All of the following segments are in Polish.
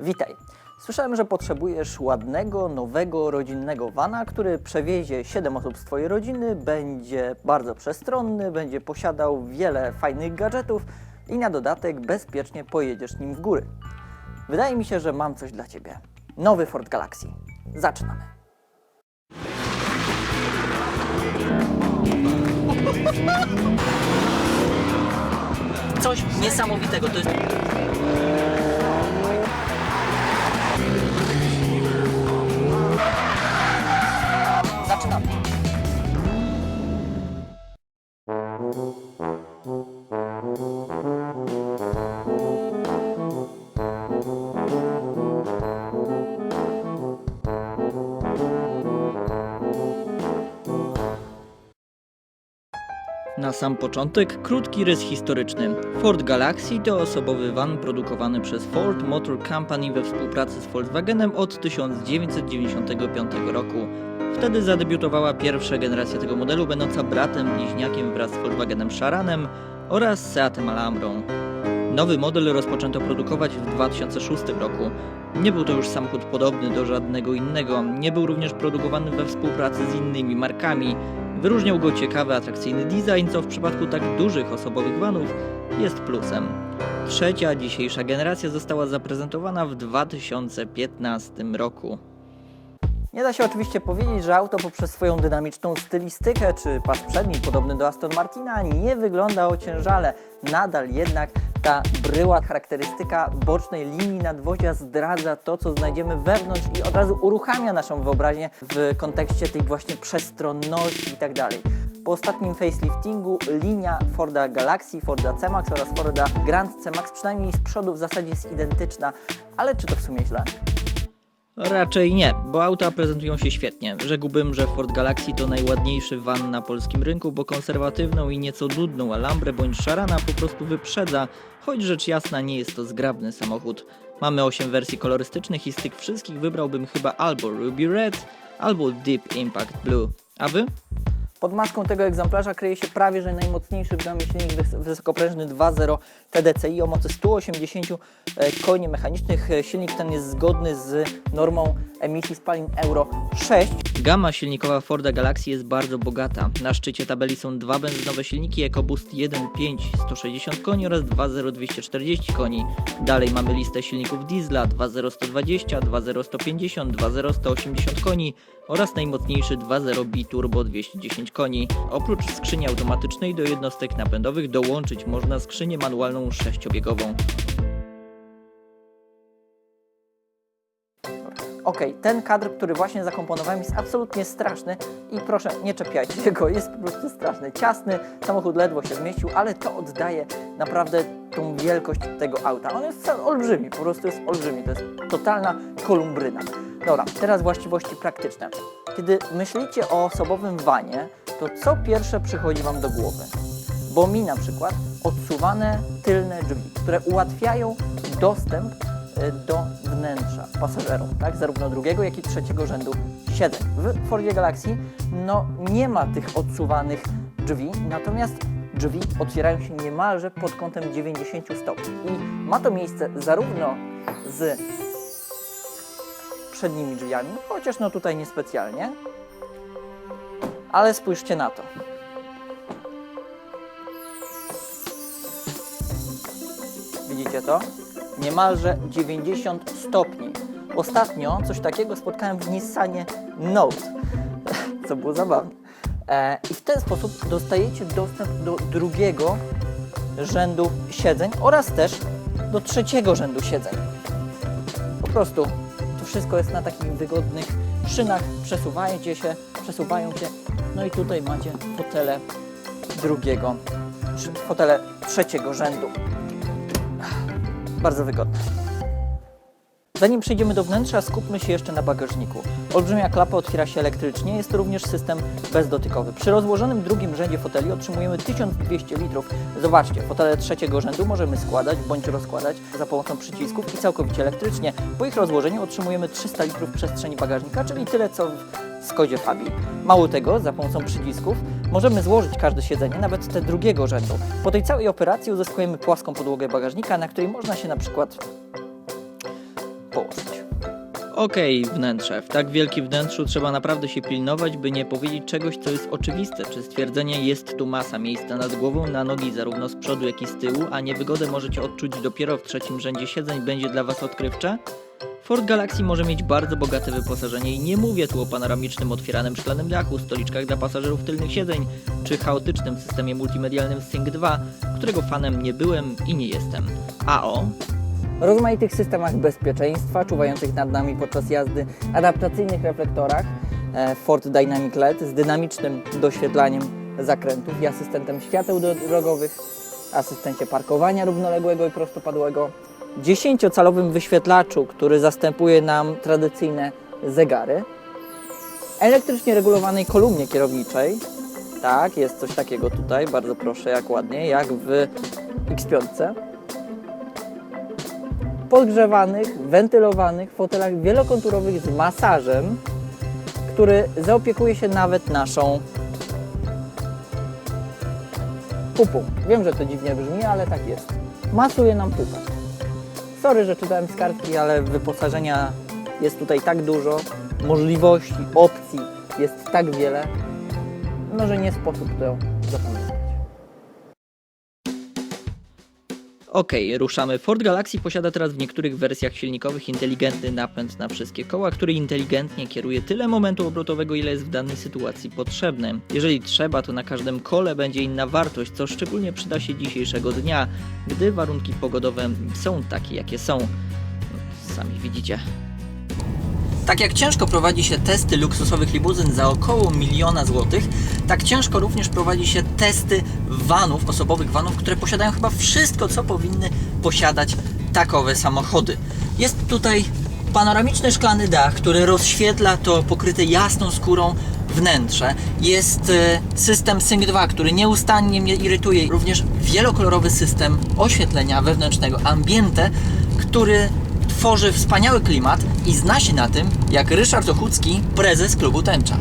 Witaj. Słyszałem, że potrzebujesz ładnego, nowego, rodzinnego vana, który przewiezie 7 osób z Twojej rodziny, będzie bardzo przestronny, będzie posiadał wiele fajnych gadżetów i na dodatek bezpiecznie pojedziesz nim w góry. Wydaje mi się, że mam coś dla Ciebie. Nowy Ford Galaxy. Zaczynamy. Coś niesamowitego. To jest sam początek krótki rys historyczny. Ford Galaxy to osobowy van produkowany przez Ford Motor Company we współpracy z Volkswagenem od 1995 roku. Wtedy zadebiutowała pierwsza generacja tego modelu, będąca bratem bliźniakiem wraz z Volkswagenem Charanem oraz Seatem Alhambrą. Nowy model rozpoczęto produkować w 2006 roku. Nie był to już samochód podobny do żadnego innego, nie był również produkowany we współpracy z innymi markami. Wyróżniał go ciekawy, atrakcyjny design, co w przypadku tak dużych osobowych vanów jest plusem. Trzecia dzisiejsza generacja została zaprezentowana w 2015 roku. Nie da się oczywiście powiedzieć, że auto poprzez swoją dynamiczną stylistykę czy pas przedni podobny do Aston Martina nie wygląda ociężale. Nadal jednak ta bryła charakterystyka bocznej linii nadwozia zdradza to, co znajdziemy wewnątrz i od razu uruchamia naszą wyobraźnię w kontekście tej właśnie przestronności i tak. Po ostatnim faceliftingu linia Forda Galaxy, Forda C-Max oraz Forda Grand C-Max przynajmniej z przodu w zasadzie jest identyczna, ale czy to w sumie źle? Raczej nie, bo auta prezentują się świetnie. Rzekłbym, że Ford Galaxy to najładniejszy van na polskim rynku, bo konserwatywną i nieco nudną Alhambrę bądź Sharana po prostu wyprzedza, choć rzecz jasna nie jest to zgrabny samochód. Mamy 8 wersji kolorystycznych i z tych wszystkich wybrałbym chyba albo Ruby Red, albo Deep Impact Blue. A wy? Pod maską tego egzemplarza kryje się prawie że najmocniejszy w gamie silnik wys- wysokoprężny 2.0 TDCi o mocy 180 e, koni mechanicznych. E, Silnik ten jest zgodny z normą emisji spalin Euro 6. Gama silnikowa Forda Galaxy jest bardzo bogata. Na szczycie tabeli są dwa benzynowe silniki EcoBoost 1.5 160 koni oraz 2.0 240 koni. Dalej mamy listę silników diesla 2.0 120, 2.0 150, 2.0 180 koni oraz najmocniejszy 2.0 biturbo 210 koni. Oprócz skrzyni automatycznej do jednostek napędowych dołączyć można skrzynię manualną sześciobiegową. Okej, ten kadr, który właśnie zakomponowałem jest absolutnie straszny i proszę nie czepiajcie go, jest po prostu straszny. Ciasny, samochód ledwo się zmieścił, ale to oddaje naprawdę tą wielkość tego auta. On jest olbrzymi, po prostu jest olbrzymi, to jest totalna kolumbryna. Dobra, teraz właściwości praktyczne. Kiedy myślicie o osobowym wanie, to co pierwsze przychodzi Wam do głowy? Bo mi na przykład odsuwane tylne drzwi, które ułatwiają dostęp y, do wnętrza pasażerom, tak? zarówno drugiego, jak i trzeciego rzędu siedzeń. W Fordzie Galaxy no, nie ma tych odsuwanych drzwi, natomiast drzwi otwierają się niemalże pod kątem 90 stopni. I ma to miejsce zarówno z przednimi drzwiami, chociaż no tutaj niespecjalnie, ale spójrzcie na to. Widzicie to? Niemalże 90 stopni. Ostatnio coś takiego spotkałem w Nissanie Note, co było zabawne. E, I w ten sposób dostajecie dostęp do drugiego rzędu siedzeń oraz też do trzeciego rzędu siedzeń. Po prostu wszystko jest na takich wygodnych szynach, przesuwajcie się, przesuwają się. No i tutaj macie fotele drugiego, fotele trzeciego rzędu. Bardzo wygodne. Zanim przejdziemy do wnętrza, skupmy się jeszcze na bagażniku. Olbrzymia klapa otwiera się elektrycznie, jest to również system bezdotykowy. Przy rozłożonym drugim rzędzie foteli otrzymujemy 1200 litrów. Zobaczcie, fotele trzeciego rzędu możemy składać bądź rozkładać za pomocą przycisków i całkowicie elektrycznie. Po ich rozłożeniu otrzymujemy 300 litrów przestrzeni bagażnika, czyli tyle co w Skodzie Fabii. Mało tego, za pomocą przycisków możemy złożyć każde siedzenie, nawet te drugiego rzędu. Po tej całej operacji uzyskujemy płaską podłogę bagażnika, na której można się na przykład Okej, wnętrze. W tak wielkim wnętrzu trzeba naprawdę się pilnować, by nie powiedzieć czegoś, co jest oczywiste, czy stwierdzenie jest tu masa miejsca nad głową, na nogi zarówno z przodu, jak i z tyłu, a niewygodę możecie odczuć dopiero w trzecim rzędzie siedzeń będzie dla Was odkrywcze? Ford Galaxy może mieć bardzo bogate wyposażenie i nie mówię tu o panoramicznym otwieranym szklanym dachu, stoliczkach dla pasażerów tylnych siedzeń, czy chaotycznym systemie multimedialnym Sync 2, którego fanem nie byłem i nie jestem. A o rozmaitych systemach bezpieczeństwa czuwających nad nami podczas jazdy, adaptacyjnych reflektorach, e, Ford Dynamic LED z dynamicznym doświetlaniem zakrętów i asystentem świateł drogowych, asystencie parkowania równoległego i prostopadłego, 10-calowym wyświetlaczu, który zastępuje nam tradycyjne zegary, elektrycznie regulowanej kolumnie kierowniczej. Tak, jest coś takiego tutaj, bardzo proszę, jak ładnie, jak w X5 podgrzewanych, wentylowanych fotelach wielokonturowych z masażem, który zaopiekuje się nawet naszą pupą. Wiem, że to dziwnie brzmi, ale tak jest. Masuje nam pupę. Sorry, że czytałem z kartki, ale wyposażenia jest tutaj tak dużo, możliwości, opcji jest tak wiele, no że nie sposób to Okej, ruszamy. Ford Galaxy posiada teraz w niektórych wersjach silnikowych inteligentny napęd na wszystkie koła, który inteligentnie kieruje tyle momentu obrotowego, ile jest w danej sytuacji potrzebne. Jeżeli trzeba, to na każdym kole będzie inna wartość, co szczególnie przyda się dzisiejszego dnia, gdy warunki pogodowe są takie, jakie są. Sami widzicie. Tak jak ciężko prowadzi się testy luksusowych limuzyn za około miliona złotych, tak ciężko również prowadzi się testy vanów, osobowych vanów, które posiadają chyba wszystko, co powinny posiadać takowe samochody. Jest tutaj panoramiczny szklany dach, który rozświetla to pokryte jasną skórą wnętrze. Jest e, system Sync 2, który nieustannie mnie irytuje. Również wielokolorowy system oświetlenia wewnętrznego Ambiente, który tworzy wspaniały klimat i zna się na tym, jak Ryszard Ochucki, prezes klubu Tęcza.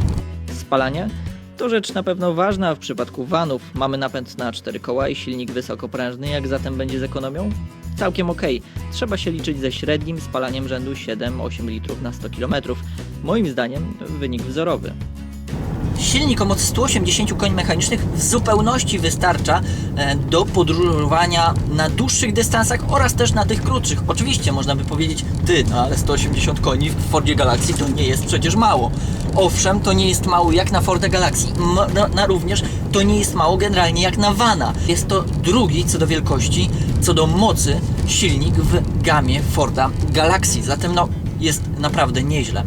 Spalanie? To rzecz na pewno ważna w przypadku vanów. Mamy napęd na cztery koła i silnik wysokoprężny, jak zatem będzie z ekonomią? Całkiem ok. Trzeba się liczyć ze średnim spalaniem rzędu 7-8 litrów na 100 km. Moim zdaniem wynik wzorowy. Silnik o mocy 180 koni mechanicznych w zupełności wystarcza e, do podróżowania na dłuższych dystansach oraz też na tych krótszych. Oczywiście można by powiedzieć, ty, no ale 180 koni w Fordzie Galaxy to nie jest przecież mało. Owszem, to nie jest mało jak na Forda Galaxy, na, na również to nie jest mało generalnie jak na Vana. Jest to drugi co do wielkości, co do mocy silnik w gamie Forda Galaxy, zatem no jest naprawdę nieźle.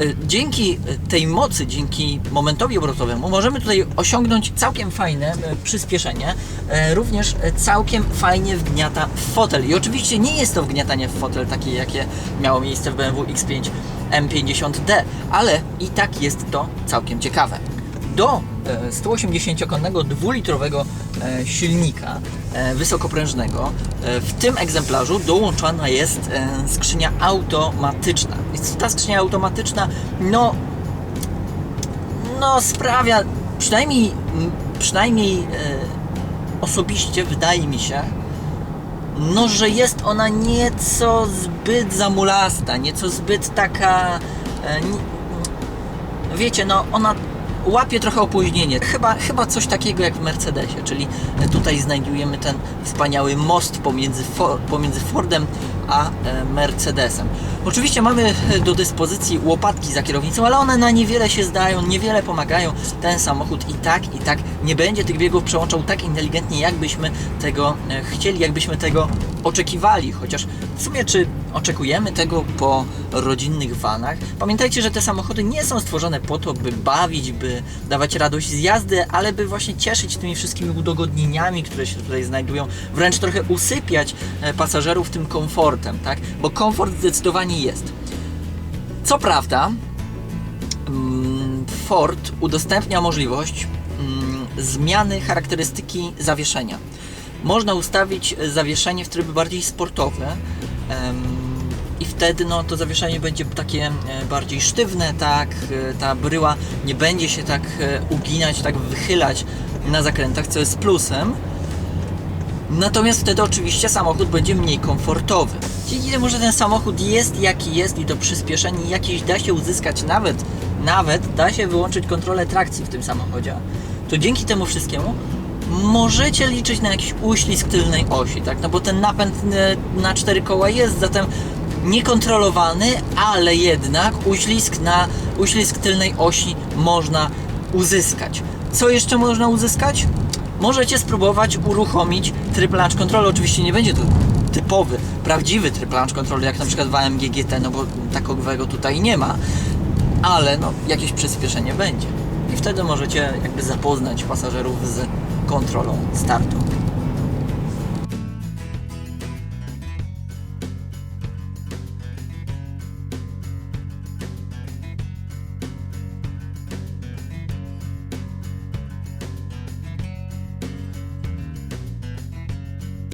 E, Dzięki tej mocy, dzięki momentowi obrotowemu możemy tutaj osiągnąć całkiem fajne e, przyspieszenie. E, Również całkiem fajnie wgniata w fotel. I oczywiście nie jest to wgniatanie w fotel takie, jakie miało miejsce w BMW X5 M50D, ale i tak jest to całkiem ciekawe. Do e, 180-konnego dwulitrowego silnika wysokoprężnego e, w tym egzemplarzu dołączona jest e, skrzynia automatyczna. Jest ta skrzynia automatyczna, no, no sprawia, przynajmniej, przynajmniej e, osobiście wydaje mi się, no, że jest ona nieco zbyt zamulasta, nieco zbyt taka. E, wiecie, no ona łapie trochę opóźnienie. Chyba, chyba coś takiego jak w Mercedesie, czyli tutaj znajdujemy ten wspaniały most pomiędzy, Fo- pomiędzy Fordem a e, Mercedesem. Oczywiście mamy do dyspozycji łopatki za kierownicą, ale one na niewiele się zdają, niewiele pomagają. Ten samochód i tak, i tak nie będzie tych biegów przełączał tak inteligentnie, jakbyśmy tego e, chcieli, jakbyśmy tego oczekiwali. Chociaż w sumie, czy oczekujemy tego po rodzinnych vanach? Pamiętajcie, że te samochody nie są stworzone po to, by bawić, by dawać radość z jazdy, ale by właśnie cieszyć tymi wszystkimi udogodnieniami, które się tutaj znajdują, wręcz trochę usypiać e, pasażerów tym komfortem, tak? Bo komfort zdecydowanie jest. Co prawda, mm, Ford udostępnia możliwość mm, zmiany charakterystyki zawieszenia. Można ustawić e, zawieszenie w trybie bardziej sportowy i wtedy no, to zawieszenie będzie takie e, bardziej sztywne, tak, e, ta bryła nie będzie się tak e, uginać, tak wychylać na zakrętach, co jest plusem. Natomiast wtedy oczywiście samochód będzie mniej komfortowy. Dzięki temu, że ten samochód jest jaki jest i to przyspieszenie jakieś da się uzyskać nawet, nawet da się wyłączyć kontrolę trakcji w tym samochodzie, to dzięki temu wszystkiemu możecie liczyć na jakiś uślizg tylnej osi, tak? No bo ten napęd na cztery koła jest zatem niekontrolowany, ale jednak uślizg na uślizg tylnej osi można uzyskać. Co jeszcze można uzyskać? Możecie spróbować uruchomić tryb launch control. Oczywiście nie będzie to typowy, prawdziwy tryb launch control, jak na przykład w AMG GT, no bo takowego tutaj nie ma, ale no jakieś przyspieszenie będzie. I wtedy możecie jakby zapoznać pasażerów z kontrolą startu.